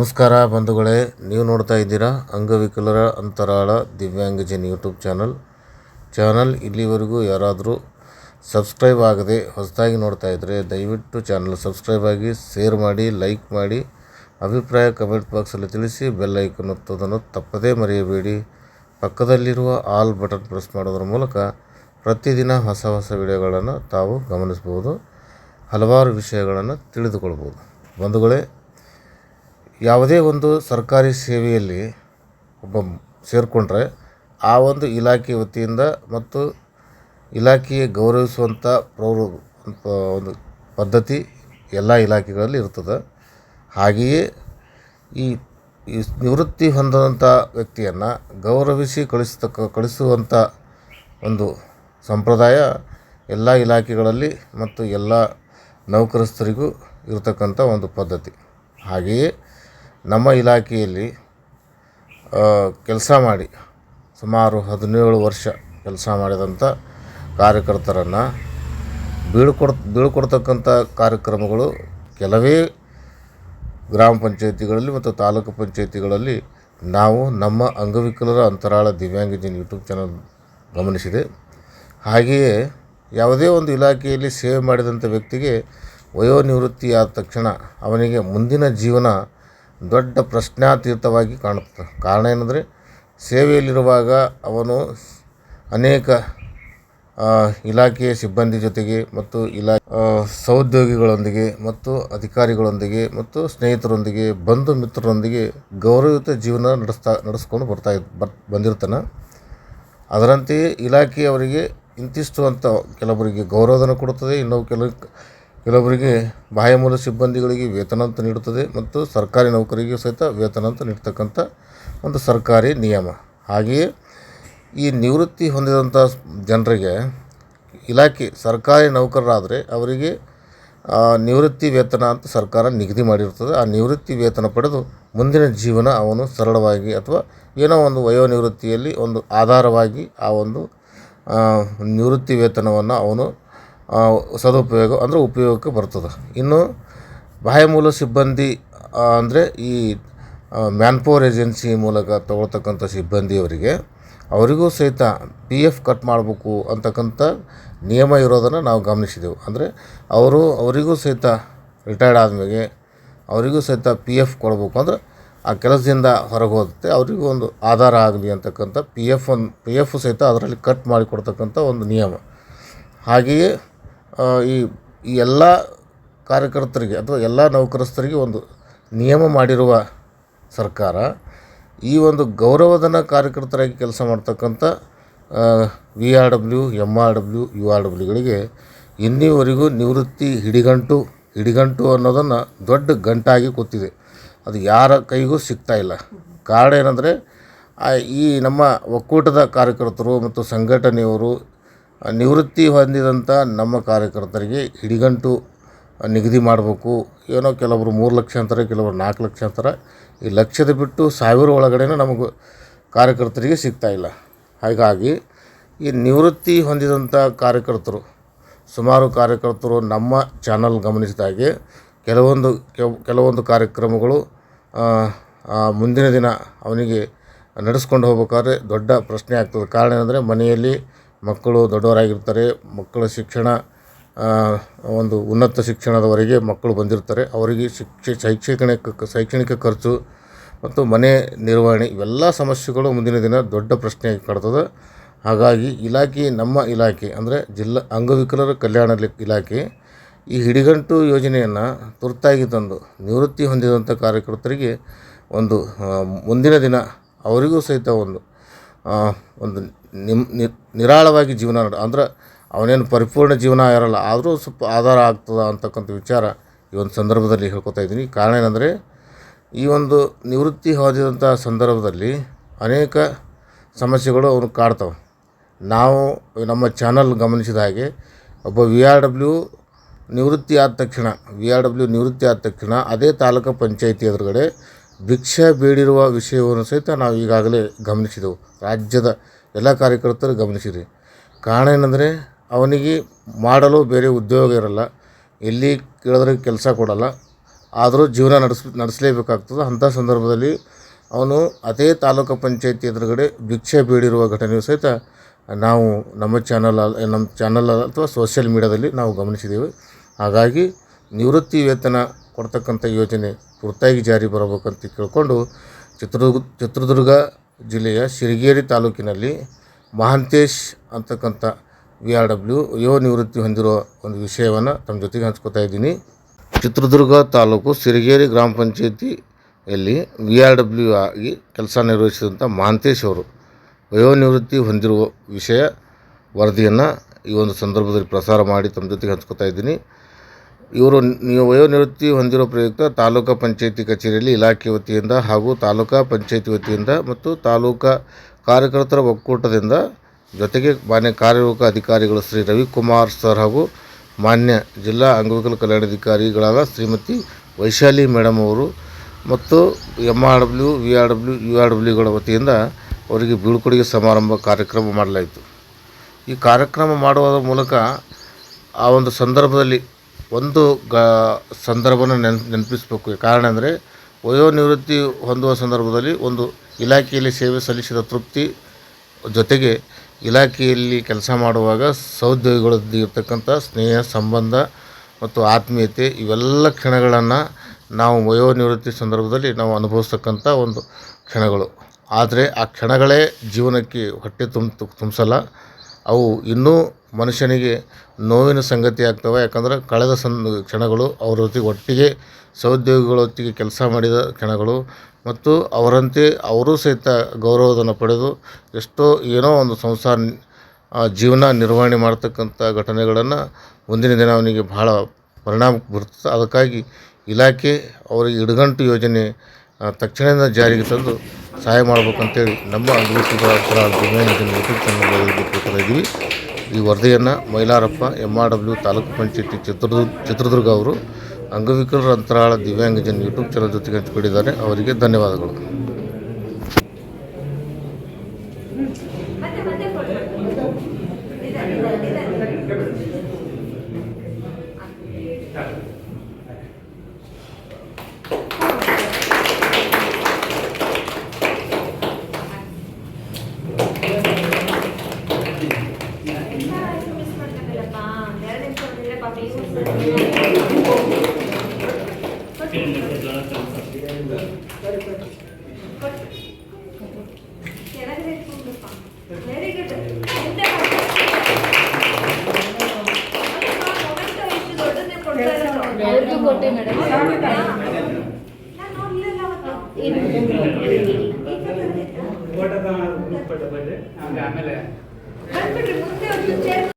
ನಮಸ್ಕಾರ ಬಂಧುಗಳೇ, ನೀವು ನೋಡ್ತಾ ಇದ್ದೀರಾ ಅಂಗವಿಕಲರ ಅಂತರಾಳ ದಿವ್ಯಾಂಗಜನ್ ಯೂಟ್ಯೂಬ್ ಚಾನಲ್. ಚಾನಲ್ ಇಲ್ಲಿವರೆಗೂ ಯಾರಾದರೂ ಸಬ್ಸ್ಕ್ರೈಬ್ ಆಗದೆ ಹೊಸದಾಗಿ ನೋಡ್ತಾ ಇದ್ದರೆ ದಯವಿಟ್ಟು ಚಾನಲ್ ಸಬ್ಸ್ಕ್ರೈಬ್ ಆಗಿ, ಶೇರ್ ಮಾಡಿ, ಲೈಕ್ ಮಾಡಿ, ಅಭಿಪ್ರಾಯ ಕಮೆಂಟ್ ಬಾಕ್ಸಲ್ಲಿ ತಿಳಿಸಿ, ಬೆಲ್ ಐಕನ್ ಒತ್ತೋದನ್ನು ತಪ್ಪದೇ ಮರೆಯಬೇಡಿ. ಪಕ್ಕದಲ್ಲಿರುವ ಆಲ್ ಬಟನ್ ಪ್ರೆಸ್ ಮಾಡೋದ್ರ ಮೂಲಕ ಪ್ರತಿದಿನ ಹೊಸ ಹೊಸ ವಿಡಿಯೋಗಳನ್ನು ತಾವು ಗಮನಿಸ್ಬೋದು, ಹಲವಾರು ವಿಷಯಗಳನ್ನು ತಿಳಿದುಕೊಳ್ಬೋದು. ಬಂಧುಗಳೇ ಯಾವುದೇ ಒಂದು ಸರ್ಕಾರಿ ಸೇವೆಯಲ್ಲಿ ಒಬ್ಬ ಸೇರಿಕೊಂಡ್ರೆ ಆ ಒಂದು ಇಲಾಖೆ ವತಿಯಿಂದ ಮತ್ತು ಇಲಾಖೆಯ ಗೌರವಿಸುವಂಥ ಪ್ರವೃ ಒಂದು ಪದ್ಧತಿ ಎಲ್ಲ ಇಲಾಖೆಗಳಲ್ಲಿ ಇರ್ತದೆ. ಹಾಗೆಯೇ ಈ ಈ ನಿವೃತ್ತಿ ಹೊಂದಿದಂಥ ವ್ಯಕ್ತಿಯನ್ನು ಗೌರವಿಸಿ ಕಳಿಸ್ತಕ್ಕ ಕಳಿಸುವಂಥ ಒಂದು ಸಂಪ್ರದಾಯ ಎಲ್ಲ ಇಲಾಖೆಗಳಲ್ಲಿ ಮತ್ತು ಎಲ್ಲ ನೌಕರಸ್ಥರಿಗೂ ಇರತಕ್ಕಂಥ ಒಂದು ಪದ್ಧತಿ. ಹಾಗೆಯೇ ನಮ್ಮ ಇಲಾಖೆಯಲ್ಲಿ ಕೆಲಸ ಮಾಡಿ ಸುಮಾರು ಹದಿನೇಳು ವರ್ಷ ಕೆಲಸ ಮಾಡಿದಂಥ ಕಾರ್ಯಕರ್ತರನ್ನು ಬೀಳ್ಕೊಡ್ ಬೀಳ್ಕೊಡ್ತಕ್ಕಂಥ ಕಾರ್ಯಕ್ರಮಗಳು ಕೆಲವೇ ಗ್ರಾಮ ಪಂಚಾಯಿತಿಗಳಲ್ಲಿ ಮತ್ತು ತಾಲೂಕು ಪಂಚಾಯಿತಿಗಳಲ್ಲಿ ನಾವು ನಮ್ಮ ಅಂಗವಿಕಲರ ಅಂತರಾಳ ದಿವ್ಯಾಂಗಜನ್ ಯೂಟ್ಯೂಬ್ ಚಾನಲ್ ಗಮನಿಸಿದೆ. ಹಾಗೆಯೇ ಯಾವುದೇ ಒಂದು ಇಲಾಖೆಯಲ್ಲಿ ಸೇವೆ ಮಾಡಿದಂಥ ವ್ಯಕ್ತಿಗೆ ವಯೋನಿವೃತ್ತಿ ಆದ ತಕ್ಷಣ ಅವನಿಗೆ ಮುಂದಿನ ಜೀವನ ದೊಡ್ಡ ಪ್ರಶ್ನಾತೀರ್ಥವಾಗಿ ಕಾಣುತ್ತೆ. ಕಾರಣ ಏನಂದರೆ, ಸೇವೆಯಲ್ಲಿರುವಾಗ ಅವನು ಅನೇಕ ಇಲಾಖೆಯ ಸಿಬ್ಬಂದಿ ಜೊತೆಗೆ ಮತ್ತು ಇಲಾ ಸಹೋದ್ಯೋಗಿಗಳೊಂದಿಗೆ ಮತ್ತು ಅಧಿಕಾರಿಗಳೊಂದಿಗೆ ಮತ್ತು ಸ್ನೇಹಿತರೊಂದಿಗೆ, ಬಂಧು ಮಿತ್ರರೊಂದಿಗೆ ಗೌರವಯುತ ಜೀವನ ನಡೆಸ್ತಾ, ನಡೆಸ್ಕೊಂಡು ಬರ್ತಾ ಬರ್, ಬಂದಿರ್ತಾನೆ. ಅದರಂತೆಯೇ ಇಲಾಖೆಯವರಿಗೆ ಇಂತಿಷ್ಟು ಅಂತ ಕೆಲವರಿಗೆ ಗೌರವಧನ ಕೊಡುತ್ತದೆ, ಇನ್ನೂ ಕೆಲವು ಕೆಲವರಿಗೆ ಬಾಹ್ಯಮೂಲ ಸಿಬ್ಬಂದಿಗಳಿಗೆ ವೇತನ ಅಂತ ನೀಡುತ್ತದೆ ಮತ್ತು ಸರ್ಕಾರಿ ನೌಕರಿಗೆ ಸಹಿತ ವೇತನ ಅಂತ ನೀಡ್ತಕ್ಕಂಥ ಒಂದು ಸರ್ಕಾರಿ ನಿಯಮ. ಹಾಗೆಯೇ ಈ ನಿವೃತ್ತಿ ಹೊಂದಿದಂಥ ಜನರಿಗೆ ಇಲಾಖೆ ಸರ್ಕಾರಿ ನೌಕರರಾದರೆ ಅವರಿಗೆ ನಿವೃತ್ತಿ ವೇತನ ಅಂತ ಸರ್ಕಾರ ನಿಗದಿ ಮಾಡಿರ್ತದೆ ಆ ನಿವೃತ್ತಿ ವೇತನ ಪಡೆದು ಮುಂದಿನ ಜೀವನ ಅವನು ಸರಳವಾಗಿ ಅಥವಾ ಏನೋ ಒಂದು ವಯೋ ನಿವೃತ್ತಿಯಲ್ಲಿ ಒಂದು ಆಧಾರವಾಗಿ ಆ ಒಂದು ನಿವೃತ್ತಿ ವೇತನವನ್ನು ಅವನು ಸದುಪಯೋಗ ಅಂದರೆ ಉಪಯೋಗಕ್ಕೆ ಬರ್ತದೆ. ಇನ್ನು ಬಾಹ್ಯ ಮೂಲ ಸಿಬ್ಬಂದಿ ಅಂದರೆ ಈ ಮ್ಯಾನ್ ಪವರ್ ಏಜೆನ್ಸಿ ಮೂಲಕ ತಗೊಳ್ತಕ್ಕಂಥ ಸಿಬ್ಬಂದಿಯವರಿಗೆ ಅವರಿಗೂ ಸಹಿತ ಪಿ ಎಫ್ ಕಟ್ ಮಾಡಬೇಕು ಅಂತಕ್ಕಂಥ ನಿಯಮ ಇರೋದನ್ನು ನಾವು ಗಮನಿಸಿದೆವು. ಅಂದರೆ ಅವರು ಅವರಿಗೂ ಸಹಿತ ರಿಟೈರ್ಡ್ ಆದಮೇಲೆ ಅವರಿಗೂ ಸಹಿತ ಪಿ ಎಫ್ ಕೊಡಬೇಕು. ಅಂದರೆ ಆ ಕೆಲಸದಿಂದ ಹೊರಗೆ ಹೋಗುತ್ತೆ. ಅವರಿಗೂ ಒಂದು ಆಧಾರ ಆಗಲಿ ಅಂತಕ್ಕಂಥ ಪಿ ಎಫ್ ಒಂದು ಪಿ ಎಫ್ ಸಹಿತ ಅದರಲ್ಲಿ ಕಟ್ ಮಾಡಿ ಕೊಡ್ತಕ್ಕಂಥ ಒಂದು ನಿಯಮ. ಹಾಗೆಯೇ ಈ ಈ ಎಲ್ಲ ಕಾರ್ಯಕರ್ತರಿಗೆ ಅಥವಾ ಎಲ್ಲ ನೌಕರಸ್ಥರಿಗೆ ಒಂದು ನಿಯಮ ಮಾಡಿರುವ ಸರ್ಕಾರ ಈ ಒಂದು ಗೌರವಧನ ಕಾರ್ಯಕರ್ತರಾಗಿ ಕೆಲಸ ಮಾಡ್ತಕ್ಕಂಥ V R W M R W, U R ಡಬ್ಲ್ಯೂಗಳಿಗೆ ಇನ್ನೀವರೆಗೂ ನಿವೃತ್ತಿ ಹಿಡಿಗಂಟು ಹಿಡಿಗಂಟು ಅನ್ನೋದನ್ನು ದೊಡ್ಡ ಗಂಟಾಗಿ ಕೂತಿದೆ. ಅದು ಯಾರ ಕೈಗೂ ಸಿಗ್ತಾ ಇಲ್ಲ. ಕಾರಣ ಏನಂದರೆ ಈ ನಮ್ಮ ಒಕ್ಕೂಟದ ಕಾರ್ಯಕರ್ತರು ಮತ್ತು ಸಂಘಟನೆಯವರು ನಿವೃತ್ತಿ ಹೊಂದಿದಂಥ ನಮ್ಮ ಕಾರ್ಯಕರ್ತರಿಗೆ ಹಿಡಿಗಂಟು ನಿಗದಿ ಮಾಡಬೇಕು. ಏನೋ ಕೆಲವರು ಮೂರು ಲಕ್ಷ ಅಂತಾರೆ, ಕೆಲವರು ನಾಲ್ಕು ಲಕ್ಷ ಅಂತಾರೆ. ಈ ಲಕ್ಷದ ಬಿಟ್ಟು ಸಾವಿರ ಒಳಗಡೆನೂ ನಮಗೆ ಕಾರ್ಯಕರ್ತರಿಗೆ ಸಿಗ್ತಾಯಿಲ್ಲ ಹಾಗಾಗಿ ಈ ನಿವೃತ್ತಿ ಹೊಂದಿದಂಥ ಕಾರ್ಯಕರ್ತರು, ಸುಮಾರು ಕಾರ್ಯಕರ್ತರು ನಮ್ಮ ಚಾನಲ್ ಗಮನಿಸಿದಾಗೆ ಕೆಲವೊಂದು ಕೆಲವೊಂದು ಕಾರ್ಯಕ್ರಮಗಳು ಮುಂದಿನ ದಿನ ಅವನಿಗೆ ನಡೆಸ್ಕೊಂಡು ಹೋಗ್ಬೇಕಾದ್ರೆ ದೊಡ್ಡ ಪ್ರಶ್ನೆ ಆಗ್ತದೆ. ಕಾರಣ ಏನಂದರೆ ಮನೆಯಲ್ಲಿ ಮಕ್ಕಳು ದೊಡ್ಡವರಾಗಿರ್ತಾರೆ, ಮಕ್ಕಳ ಶಿಕ್ಷಣ ಒಂದು ಉನ್ನತ ಶಿಕ್ಷಣದವರೆಗೆ ಮಕ್ಕಳು ಬಂದಿರ್ತಾರೆ. ಅವರಿಗೆ ಶಿಕ್ಷೆ, ಶೈಕ್ಷಣಿಕ ಶೈಕ್ಷಣಿಕ ಖರ್ಚು ಮತ್ತು ಮನೆ ನಿರ್ವಹಣೆ ಇವೆಲ್ಲ ಸಮಸ್ಯೆಗಳು ಮುಂದಿನ ದಿನ ದೊಡ್ಡ ಪ್ರಶ್ನೆಯಾಗಿ ಕಾಡ್ತದೆ ಹಾಗಾಗಿ ಇಲಾಖೆ, ನಮ್ಮ ಇಲಾಖೆ ಅಂದರೆ ಜಿಲ್ಲಾ ಅಂಗವಿಕಲರ ಕಲ್ಯಾಣ ಇಲಾಖೆ ಈ ಹಿಡಿಗಂಟು ಯೋಜನೆಯನ್ನು ತುರ್ತಾಗಿ ತಂದು ನಿವೃತ್ತಿ ಹೊಂದಿದಂಥ ಕಾರ್ಯಕರ್ತರಿಗೆ ಒಂದು ಮುಂದಿನ ದಿನ ಅವರಿಗೂ ಸಹಿತ ಒಂದು ಒಂದು ನಿಮ್ ನಿರಾಳವಾಗಿ ಜೀವನ ಅಂದ್ರೆ ಅವನೇನು ಪರಿಪೂರ್ಣ ಜೀವನ ಇರಲ್ಲ, ಆದರೂ ಸ್ವಲ್ಪ ಆಧಾರ ಆಗ್ತದೆ ಅಂತಕ್ಕಂಥ ವಿಚಾರ ಈ ಒಂದು ಸಂದರ್ಭದಲ್ಲಿ ಹೇಳ್ಕೊತಾ ಇದ್ದೀನಿ. ಕಾರಣ ಏನಂದರೆ, ಈ ಒಂದು ನಿವೃತ್ತಿ ಹೊಂದಿದಂಥ ಸಂದರ್ಭದಲ್ಲಿ ಅನೇಕ ಸಮಸ್ಯೆಗಳು ಅವನು ಕಾಡ್ತವೆ. ನಾವು ನಮ್ಮ ಚಾನಲ್ ಗಮನಿಸಿದ ಹಾಗೆ, ಒಬ್ಬ ವಿ ಆರ್ ಡಬ್ಲ್ಯೂ ನಿವೃತ್ತಿ ಆದ ತಕ್ಷಣ, ವಿ ಆರ್ ಡಬ್ಲ್ಯೂ ನಿವೃತ್ತಿ ಆದ ತಕ್ಷಣ ಅದೇ ತಾಲೂಕು ಪಂಚಾಯಿತಿ ಎದುರುಗಡೆ ಭಿಕ್ಷೆ ಬೇಡಿರುವ ವಿಷಯವನ್ನು ಸಹಿತ ನಾವು ಈಗಾಗಲೇ ಗಮನಿಸಿದೆವು. ರಾಜ್ಯದ ಎಲ್ಲ ಕಾರ್ಯಕರ್ತರು ಗಮನಿಸಿರಿ. ಕಾರಣ ಏನಂದರೆ, ಅವನಿಗೆ ಮಾಡಲು ಬೇರೆ ಉದ್ಯೋಗ ಇರಲ್ಲ. ಎಲ್ಲಿ ಕೇಳಿದ್ರೆ ಕೆಲಸ ಕೊಡಲ್ಲ. ಆದರೂ ಜೀವನ ನಡೆಸ್, ನಡೆಸಲೇಬೇಕಾಗ್ತದೆ. ಅಂಥ ಸಂದರ್ಭದಲ್ಲಿ ಅವನು ಅದೇ ತಾಲೂಕು ಪಂಚಾಯತಿ ಎದುರುಗಡೆ ಭಿಕ್ಷೆ ಬೇಡಿರುವ ಘಟನೆಯು ಸಹಿತ ನಾವು ನಮ್ಮ ಚಾನಲ್ ನಮ್ಮ ಚಾನಲ್ ಅಥವಾ ಸೋಷಿಯಲ್ ಮೀಡ್ಯಾದಲ್ಲಿ ನಾವು ಗಮನಿಸಿದ್ದೇವೆ ಹಾಗಾಗಿ ನಿವೃತ್ತಿ ವೇತನ ಕೊಡ್ತಕ್ಕಂಥ ಯೋಜನೆ ತುರ್ತಾಗಿ ಜಾರಿ ಬರಬೇಕಂತ ಕೇಳಿಕೊಂಡು ಚಿತ್ರದುರ್ಗ ಚಿತ್ರದುರ್ಗ ಜಿಲ್ಲೆಯ ಸಿರಿಗೇರಿ ತಾಲೂಕಿನಲ್ಲಿ ಮಹಾಂತೇಶ್ ಅಂತಕ್ಕಂಥ ವಿ ಆರ್ ಡಬ್ಲ್ಯೂ ಯುವ ನಿವೃತ್ತಿ ಹೊಂದಿರುವ ಒಂದು ವಿಷಯವನ್ನು ತಮ್ಮ ಜೊತೆಗೆ ಹಂಚ್ಕೋತಾ ಇದ್ದೀನಿ. ಚಿತ್ರದುರ್ಗ ತಾಲೂಕು ಸಿರಿಗೇರಿ ಗ್ರಾಮ ಪಂಚಾಯತಿಯಲ್ಲಿ ವಿ ಆರ್ ಡಬ್ಲ್ಯೂ ಆಗಿ ಕೆಲಸ ನಿರ್ವಹಿಸಿದಂಥ ಮಹಾಂತೇಶ್ ಅವರು ವಯೋನಿವೃತ್ತಿ ಹೊಂದಿರುವ ವಿಷಯ ವರದಿಯನ್ನು ಈ ಒಂದು ಸಂದರ್ಭದಲ್ಲಿ ಪ್ರಸಾರ ಮಾಡಿ ತಮ್ಮ ಜೊತೆಗೆ ಹಂಚ್ಕೋತಾ ಇದ್ದೀನಿ. ಇವರು ನೀವು ವಯೋನಿವೃತ್ತಿ ಹೊಂದಿರೋ ಪ್ರಯುಕ್ತ ತಾಲೂಕಾ ಪಂಚಾಯಿತಿ ಕಚೇರಿಯಲ್ಲಿ ಇಲಾಖೆ ವತಿಯಿಂದ ಹಾಗೂ ತಾಲೂಕಾ ಪಂಚಾಯಿತಿ ವತಿಯಿಂದ ಮತ್ತು ತಾಲೂಕಾ ಕಾರ್ಯಕರ್ತರ ಒಕ್ಕೂಟದಿಂದ ಜೊತೆಗೆ ಮಾನ್ಯ ಕಾರ್ಯನಿರ್ವಾಹಕ ಅಧಿಕಾರಿಗಳು ಶ್ರೀ ರವಿಕುಮಾರ್ ಸರ್ ಹಾಗೂ ಮಾನ್ಯ ಜಿಲ್ಲಾ ಅಂಗವಿಕಲ ಕಲ್ಯಾಣಾಧಿಕಾರಿಗಳಾದ ಶ್ರೀಮತಿ ವೈಶಾಲಿ ಮೇಡಮ್ ಅವರು ಮತ್ತು M R W V R W U R ಡಬ್ಲ್ಯೂಗಳ ವತಿಯಿಂದ ಅವರಿಗೆ ಬೀಳ್ಕೊಡುಗೆ ಸಮಾರಂಭ ಕಾರ್ಯಕ್ರಮ ಮಾಡಲಾಯಿತು. ಈ ಕಾರ್ಯಕ್ರಮ ಮಾಡುವುದರ ಮೂಲಕ ಆ ಒಂದು ಸಂದರ್ಭದಲ್ಲಿ ಒಂದು ಗ ಸಂದರ್ಭನ ನೆನ್, ನೆನಪಿಸ್ಬೇಕು. ಕಾರಣ ಅಂದರೆ ವಯೋನಿವೃತ್ತಿ ಹೊಂದುವ ಸಂದರ್ಭದಲ್ಲಿ ಒಂದು ಇಲಾಖೆಯಲ್ಲಿ ಸೇವೆ ಸಲ್ಲಿಸಿದ ತೃಪ್ತಿ ಜೊತೆಗೆ ಇಲಾಖೆಯಲ್ಲಿ ಕೆಲಸ ಮಾಡುವಾಗ ಸಹೋದ್ಯೋಗಿಗಳೊಂದಿಗೆ ಇರ್ತಕ್ಕಂಥ ಸ್ನೇಹ, ಸಂಬಂಧ ಮತ್ತು ಆತ್ಮೀಯತೆ ಇವೆಲ್ಲ ಕ್ಷಣಗಳನ್ನು ನಾವು ವಯೋನಿವೃತ್ತಿ ಸಂದರ್ಭದಲ್ಲಿ ನಾವು ಅನುಭವಿಸ್ತಕ್ಕಂಥ ಒಂದು ಕ್ಷಣಗಳು. ಆದರೆ ಆ ಕ್ಷಣಗಳೇ ಜೀವನಕ್ಕೆ ಹೊಟ್ಟೆ ತುಂಬ, ತುಂಬಿಸಲ್ಲ. ಅವು ಇನ್ನೂ ಮನುಷ್ಯನಿಗೆ ನೋವಿನ ಸಂಗತಿ ಆಗ್ತವೆ. ಯಾಕಂದ್ರೆ ಕಳೆದ ಸನ್ ಕ್ಷಣಗಳು ಅವರ ಜೊತೆಗೆ ಒಟ್ಟಿಗೆ ಸಹೋದ್ಯೋಗಿಗಳೊತ್ತಿಗೆ ಕೆಲಸ ಮಾಡಿದ ಕ್ಷಣಗಳು ಮತ್ತು ಅವರಂತೆ ಅವರೂ ಸಹಿತ ಗೌರವವನ್ನು ಪಡೆದು ಎಷ್ಟೋ ಏನೋ ಒಂದು ಸಂಸಾರ ಜೀವನ ನಿರ್ವಹಣೆ ಮಾಡ್ತಕ್ಕಂಥ ಘಟನೆಗಳನ್ನು ಮುಂದಿನ ದಿನ ಅವನಿಗೆ ಬಹಳ ಪರಿಣಾಮ ಬೀರ್ತದೆ. ಅದಕ್ಕಾಗಿ ಇಲಾಖೆ ಅವರಿಗೆ ಇಡಗಂಟು ಯೋಜನೆ ತಕ್ಷಣದಿಂದ ಜಾರಿಗೆ ತಂದು ಸಹಾಯ ಮಾಡಬೇಕಂತೇಳಿ ನಮ್ಮ ಅಂಗವಿಕಲರ ಯೂಟ್ಯೂಬ್ ಈ ವರದಿಯನ್ನು Mailarappa M R W taluk ಪಂಚಾಯತಿ ಚಿತ್ರದುರ್ಗ ಚಿತ್ರದುರ್ಗ ಅವರು ಅಂಗವಿಕಲರ ಅಂತರಾಳ ದಿವ್ಯಾಂಗಜನ್ ಯೂಟ್ಯೂಬ್ ಚಾನಲ್ ಜೊತೆಗೆ ಹಂಚಿಕೊಂಡಿದ್ದಾರೆ. ಅವರಿಗೆ ಧನ್ಯವಾದಗಳು. ಆಮೇಲೆ ಬಂದ್ಬಿಟ್ರಿ ಮುಂದೆ ಒಂದು ಚೇರ್